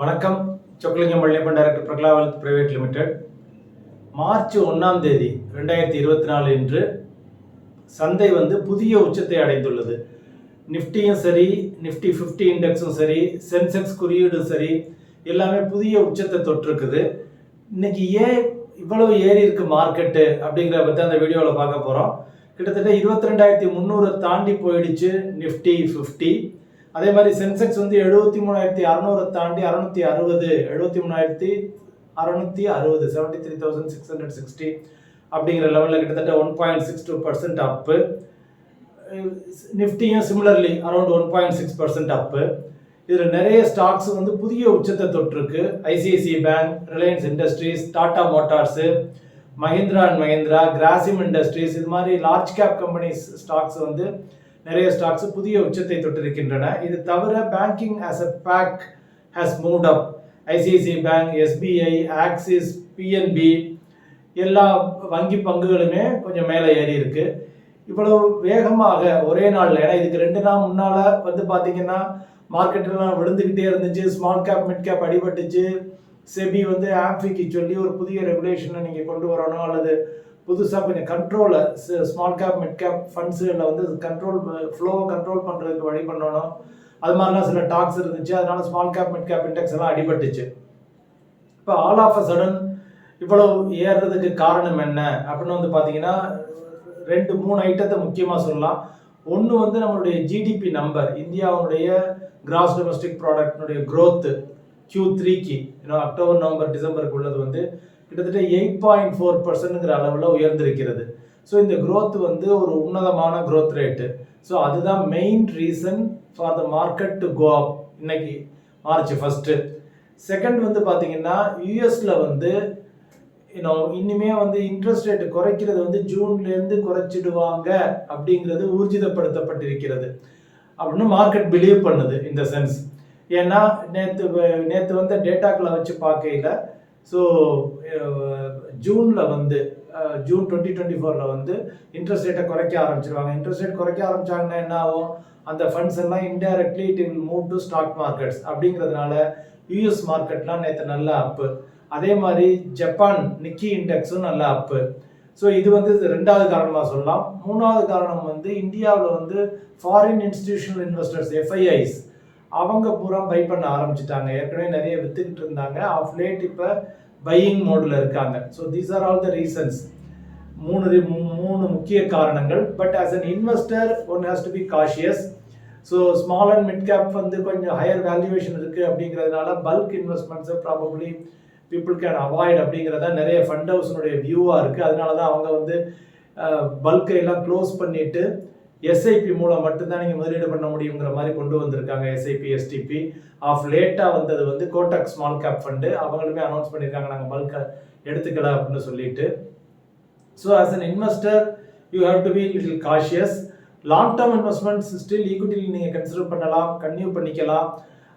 வணக்கம். Chockalingam Palliappan director Prakala wealth private limited. March ஒன்றாம் தேதி ரெண்டாயிரத்தி இருபத்தி நாலு இன்று சந்தை வந்து புதிய உச்சத்தை அடைந்துள்ளது. நிஃப்டியும் சரி நிஃப்டி ஃபிஃப்டி இண்டெக்ஸும் சரி சென்செக்ஸ் குறியீடும் சரி எல்லாமே புதிய உச்சத்தை தொற்றுருக்குது இன்னைக்கு ஏன் இவ்வளவு ஏறி இருக்கு மார்க்கெட்டு அப்படிங்கிற பற்றி அந்த வீடியோவில் பார்க்க போகிறோம் கிட்டத்தட்ட இருபத்தி ரெண்டாயிரத்தி முந்நூறு தாண்டி போயிடுச்சு நிஃப்டி ஃபிஃப்டி. அதே மாதிரி சென்செக்ஸ் வந்து எழுபத்தி மூணாயிரத்தி அறநூறை தாண்டி அறநூற்றி அறுபது எழுபத்தி மூணாயிரத்தி அறநூற்றி அறுபது seventy three thousand six hundred sixty அப்படிங்கிற லெவலில் கிட்டத்தட்ட one point six two percent up நிஃப்டியும் similarly around one point six percent up இதில் நிறைய ஸ்டாக்ஸ் வந்து புதிய உச்சத்தை தொற்றுருக்கு ICICI bank Reliance industries Tata motors Mahindra and Mahindra Grasim industries இது மாதிரி லார்ஜ் கேப் கம்பெனிஸ் ஸ்டாக்ஸ் வந்து நிறைய ஸ்டாக்ஸ் புதிய உச்சத்தை தொட்டிருக்கின்றன. இது தவிர banking as a pack has move up ICICI bank SBI Axis PNB எல்லா வங்கி பங்குகளுமே கொஞ்சம் மேலே ஏறி இருக்கு. இவ்வளவு வேகமாக ஒரே நாளில் ஏன்னா இதுக்கு ரெண்டு நாள் முன்னால் வந்து பார்த்தீங்கன்னா மார்க்கெட்டெல்லாம் விழுந்துக்கிட்டே இருந்துச்சு. ஸ்மால் கேப் மிட் கேப் அடிபட்டுச்சு. செபி வந்து ஆம்பிக்கு சொல்லி ஒரு புதிய ரெகுலேஷனை நீங்கள் கொண்டு வரணும் அல்லது புதுசாக கொஞ்சம் கண்ட்ரோலை ஸ்மால் கேப் மிட் கேப் ஃபண்ட்ஸுகளில் வந்து கண்ட்ரோல் ஃப்ளோவை கண்ட்ரோல் பண்ணுறதுக்கு வழி பண்ணணும். அது மாதிரிலாம் சில டாக்ஸ் இருந்துச்சு. அதனால small cap mid cap index எல்லாம் அடிபட்டுச்சு. இப்போ ஆல் ஆஃப் அ சடன் இவ்வளவு ஏறுறதுக்கு காரணம் என்ன? அப்படின்னு வந்து பார்த்தீங்கன்னா ரெண்டு மூணு ஐட்டத்தை முக்கியமாக சொல்லலாம். ஒன்று வந்து நம்மளுடைய ஜிடிபி நம்பர் இந்தியாவுடைய கிராஸ் டொமஸ்டிக் ப்ராடக்டினுடைய க்ரோத்து கியூ த்ரீக்கு ஏன்னா அக்டோபர் நவம்பர் டிசம்பருக்கு உள்ளது வந்து கிட்டத்தட்ட எயிட் பாயிண்ட் ஃபோர் பர்சன்ட்ங்கிற அளவில் உயர்ந்திருக்கிறது. ஸோ இந்த க்ரோத் வந்து ஒரு உன்னதமான க்ரோத் ரேட்டு ஸோ அதுதான் main reason for the market to go up இன்னைக்கு மார்ச் ஃபஸ்ட்டு செகண்ட் வந்து பார்த்தீங்கன்னா யூஎஸில் வந்து இன்னும் இனிமே வந்து இன்ட்ரெஸ்ட் ரேட் குறைக்கிறது வந்து ஜூன்லேருந்து குறைச்சிடுவாங்க அப்படிங்கிறது ஊர்ஜிதப்படுத்தப்பட்டிருக்கிறது. அப்படின்னு மார்க்கெட் பிலீவ் பண்ணுது இந்த சென்ஸ் ஏன்னா நேற்று நேற்று வந்த டேட்டாக்களை வச்சு பார்க்கையில் ஸோ ஜூனில் uh, வந்து ஜூன் டுவெண்ட்டி டுவெண்ட்டி ஃபோரில் வந்து இன்ட்ரெஸ்ட் ரேட்டை குறைக்க ஆரம்பிச்சிருவாங்க. இன்ட்ரெஸ்ட் ரேட் குறைக்க ஆரம்பிச்சாங்கன்னா என்ன ஆகும்? அந்த ஃபண்ட்ஸ் எல்லாம் indirectly it will move to stock markets அப்படிங்கிறதுனால யூஎஸ் மார்க்கெட்லாம் நேற்று நல்ல அப்பு அதே மாதிரி ஜப்பான் நிக்கி இண்டெக்ஸும் நல்ல அப்பு ஸோ இது வந்து இது ரெண்டாவது காரணமாக சொல்லலாம். மூணாவது காரணம் வந்து இந்தியாவில் வந்து ஃபாரின் இன்ஸ்டிடியூஷனல் இன்வெஸ்டர்ஸ் எஃப்ஐஐஸ் அவங்க பூரா பை பண்ண ஆரம்பிச்சிட்டாங்க. ஏற்கனவே நிறைய வித்துக்கிட்டு இருந்தாங்க. ஆஃப் லேட் இப்போ பையிங் மோடில் இருக்காங்க. So these are all the reasons மூணு மூணு முக்கிய காரணங்கள். But as an investor one has to be cautious so small and mid cap வந்து கொஞ்சம் ஹையர் வேல்யூவேஷன் இருக்குது அப்படிங்கிறதுனால பல்க் இன்வெஸ்ட்மெண்ட்ஸை ப்ராபப்ளி பீப்புள் கேன் அவாய்ட் அப்படிங்கிறத நிறைய ஃபண்ட் ஹவுஸினுடைய வியூவாக இருக்குது அதனால தான் அவங்க வந்து பல்கை எல்லாம் க்ளோஸ் பண்ணிட்டு எஸ்ஐபி மூலம் மட்டும்தான் நீங்கள் முதலீடு பண்ண முடியுங்கிற மாதிரி கொண்டு வந்திருக்காங்க எஸ்ஐபி எஸ்டிபி ஆஃப் லேட்டாக வந்தது வந்து கோட்டக் ஸ்மால் கேப் ஃபண்டு அவங்களுமே அனௌன்ஸ் பண்ணியிருக்காங்க நாங்கள் பல்கை எடுத்துக்கல அப்படின்னு சொல்லிட்டு. So as an investor you have to be little cautious long term investments still ஈக்விட்டியில் நீங்கள் கன்சிடர் பண்ணலாம் கன்யூ பண்ணிக்கலாம்.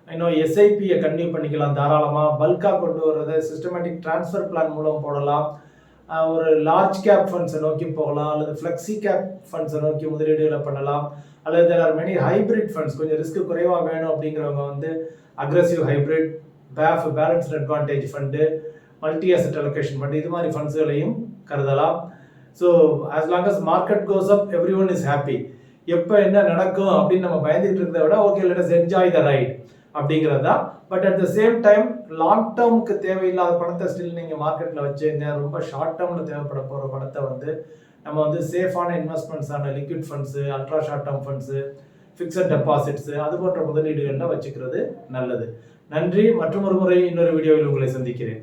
இன்னும் எஸ்ஐபியை கன்டினியூ பண்ணிக்கலாம் தாராளமாக பல்காக கொண்டு வர்றதை சிஸ்டமேட்டிக் ட்ரான்ஸ்ஃபர் பிளான் மூலம் போடலாம். ஒரு லார்ஜ் கேப் ஃபண்ட்ஸை நோக்கி போகலாம் அல்லது ஃப்ளெக்ஸி கேப் ஃபண்ட்ஸை நோக்கி முதலீடுகளை பண்ணலாம் அல்லது there are many hybrid funds கொஞ்சம் ரிஸ்க் குறைவாக வேணும் அப்படிங்கிறவங்க வந்து aggressive hybrid BAF balanced advantage fund multi asset allocation fund இது மாதிரி ஃபண்ட்ஸ்களையும் கருதலாம். So as long as market goes up every one is happy எப்போ என்ன நடக்கும் அப்படின்னு நம்ம பயந்துகிட்டு இருக்கிறத விட okay let's enjoy the ride அப்படிங்கிறது. தான் but at the same time long டேர்முக்கு தேவையில்லாத பணத்தை ஸ்டில் நீங்கள் மார்க்கெட்டில் வச்சுங்க. ரொம்ப ஷார்ட் டேர்மில் தேவைப்பட போகிற பணத்தை வந்து நம்ம வந்து சேஃபான இன்வெஸ்ட்மெண்ட்ஸான liquid funds ultra short term funds fixed deposits அது போன்ற முதலீடுகளில் வச்சுக்கிறது நல்லது. நன்றி. மற்றும் ஒரு முறை இன்னொரு வீடியோவில் உங்களை சந்திக்கிறேன்.